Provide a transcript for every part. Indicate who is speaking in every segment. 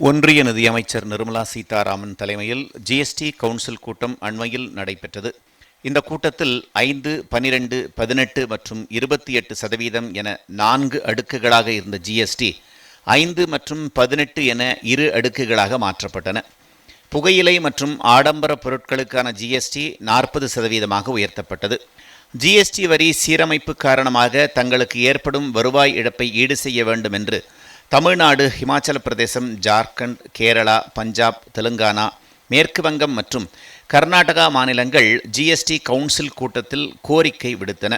Speaker 1: ஒன்றிய நிதியமைச்சர் நிர்மலா சீதாராமன் தலைமையில் ஜிஎஸ்டி கவுன்சில் கூட்டம் அண்மையில் நடைபெற்றது. இந்த கூட்டத்தில் ஐந்து பனிரெண்டு பதினெட்டு மற்றும் இருபத்தி எட்டு சதவீதம் என நான்கு அடுக்குகளாக இருந்த ஜிஎஸ்டி ஐந்து மற்றும் பதினெட்டு என இரு அடுக்குகளாக மாற்றப்பட்டன. புகையிலை மற்றும் ஆடம்பர பொருட்களுக்கான ஜிஎஸ்டி நாற்பது சதவீதமாக உயர்த்தப்பட்டது. ஜிஎஸ்டி வரி சீரமைப்பு காரணமாக தங்களுக்கு ஏற்படும் வருவாய் இழப்பை ஈடு செய்ய வேண்டும் என்று தமிழ்நாடு ஹிமாச்சல பிரதேசம் ஜார்க்கண்ட் கேரளா பஞ்சாப் தெலுங்கானா மேற்கு வங்கம் மற்றும் கர்நாடகா மாநிலங்கள் ஜிஎஸ்டி கவுன்சில் கூட்டத்தில் கோரிக்கை விடுத்தன.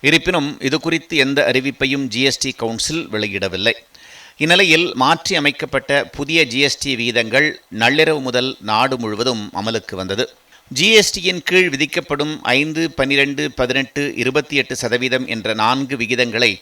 Speaker 1: இருப்பினும் இது குறித்து எந்த அறிவிப்பையும் ஜிஎஸ்டி கவுன்சில் வெளியிடவில்லை. இந்நிலையில் மாற்றி அமைக்கப்பட்ட புதிய ஜிஎஸ்டி விகிதங்கள் நள்ளிரவு முதல் நாடு முழுவதும் அமலுக்கு வந்தது. ஜிஎஸ்டியின் கீழ் விதிக்கப்படும் ஐந்து பனிரெண்டு பதினெட்டு இருபத்தி எட்டு சதவீதம் என்ற நான்கு விகிதங்களை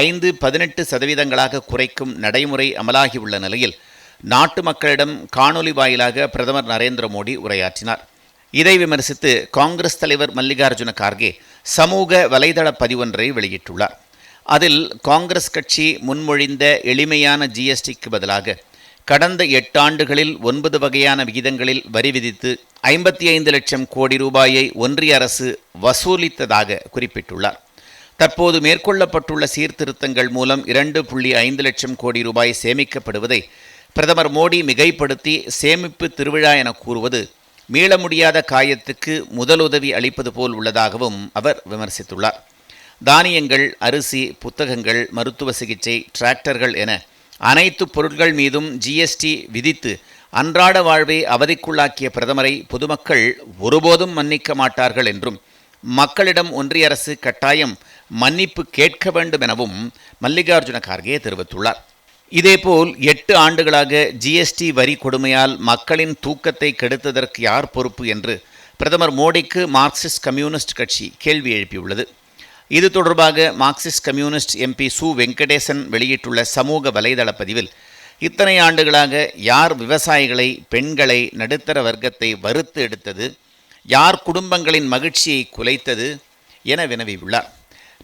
Speaker 1: ஐந்து பதினெட்டு சதவீதங்களாக குறைக்கும் நடைமுறை அமலாகியுள்ள நிலையில் நாட்டு மக்களிடம் காணொலி வாயிலாக பிரதமர் நரேந்திர மோடி உரையாற்றினார். இதை விமர்சித்து காங்கிரஸ் தலைவர் மல்லிகார்ஜுன கார்கே சமூக வலைதள பதிவொன்றை வெளியிட்டுள்ளார். அதில் காங்கிரஸ் கட்சி முன்மொழிந்த எளிமையான ஜிஎஸ்டிக்கு பதிலாக கடந்த எட்டாண்டுகளில் ஒன்பது வகையான விகிதங்களில் வரி விதித்து ஐம்பத்தி ஐந்து லட்சம் கோடி ரூபாயை ஒன்றிய அரசு வசூலித்ததாக குறிப்பிட்டுள்ளார். தற்போது மேற்கொள்ளப்பட்டுள்ள சீர்திருத்தங்கள் மூலம் இரண்டு புள்ளி ஐந்து லட்சம் கோடி ரூபாய் சேமிக்கப்படுவதை பிரதமர் மோடி மிகைப்படுத்தி சேமிப்பு திருவிழா என கூறுவது மீள முடியாத காயத்துக்கு முதலுதவி அளிப்பது போல் உள்ளதாகவும் அவர் விமர்சித்துள்ளார். தானியங்கள் அரிசி புத்தகங்கள் மருத்துவ சிகிச்சை டிராக்டர்கள் என அனைத்து பொருட்கள் மீதும் ஜிஎஸ்டி விதித்து அன்றாட வாழ்வை அவதிக்குள்ளாக்கிய பிரதமரை பொதுமக்கள் ஒருபோதும் மன்னிக்க மாட்டார்கள் என்றும் மக்களிடம் ஒன்றிய அரசு கட்டாயம் மன்னிப்பு கேட்க வேண்டும் எனவும் மல்லிகார்ஜுன கார்கே தெரிவித்துள்ளார். இதேபோல் எட்டு ஆண்டுகளாக ஜிஎஸ்டி வரி கொடுமையால் மக்களின் தூக்கத்தை கெடுத்ததற்கு யார் பொறுப்பு என்று பிரதமர் மோடிக்கு மார்க்சிஸ்ட் கம்யூனிஸ்ட் கட்சி கேள்வி எழுப்பியுள்ளது. இது தொடர்பாக Marxist communist MP Su Venkatesan வெளியிட்டுள்ள சமூக வலைதள பதிவில் இத்தனை ஆண்டுகளாக யார் விவசாயிகளை பெண்களை நடுத்தர வர்க்கத்தை வறுத்து எடுத்தது யார் குடும்பங்களின் மகிழ்ச்சியை குலைத்தது என வினவியுள்ளார்.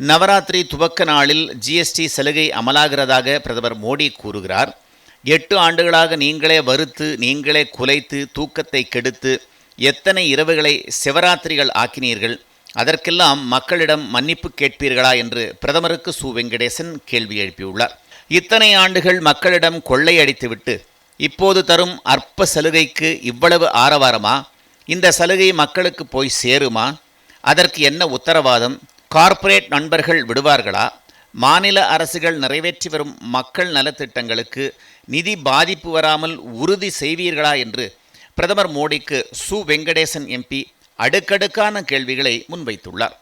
Speaker 1: நவராத்திரி துவக்க நாளில் ஜிஎஸ்டி சலுகை அமலாகிறதாக பிரதமர் மோடி கூறுகிறார். எட்டு ஆண்டுகளாக நீங்களே வறுத்து நீங்களே குலைத்து தூக்கத்தை கெடுத்து எத்தனை இரவுகளை சிவராத்திரிகள் ஆக்கினீர்கள்? அதற்கெல்லாம் மக்களிடம் மன்னிப்பு கேட்பீர்களா என்று பிரதமருக்கு சு. வெங்கடேசன் கேள்வி எழுப்பியுள்ளார். இத்தனை ஆண்டுகள் மக்களிடம் கொள்ளையடித்துவிட்டு இப்போது தரும் அற்ப சலுகைக்கு இவ்வளவு ஆரவாரமா? இந்த சலுகை மக்களுக்கு போய் சேருமா? அதற்கு என்ன உத்தரவாதம்? கார்ப்பரேட் நண்பர்கள் விடுவார்களா? மாநில அரசுகள் நிறைவேற்றி வரும் மக்கள் நலத்திட்டங்களுக்கு நிதி பாதிப்பு வராமல் உறுதி செய்வீர்களா என்று பிரதமர் மோடிக்கு சு. வெங்கடேசன் எம்பி அடுக்கடுக்கான கேள்விகளை முன்வைத்துள்ளார்.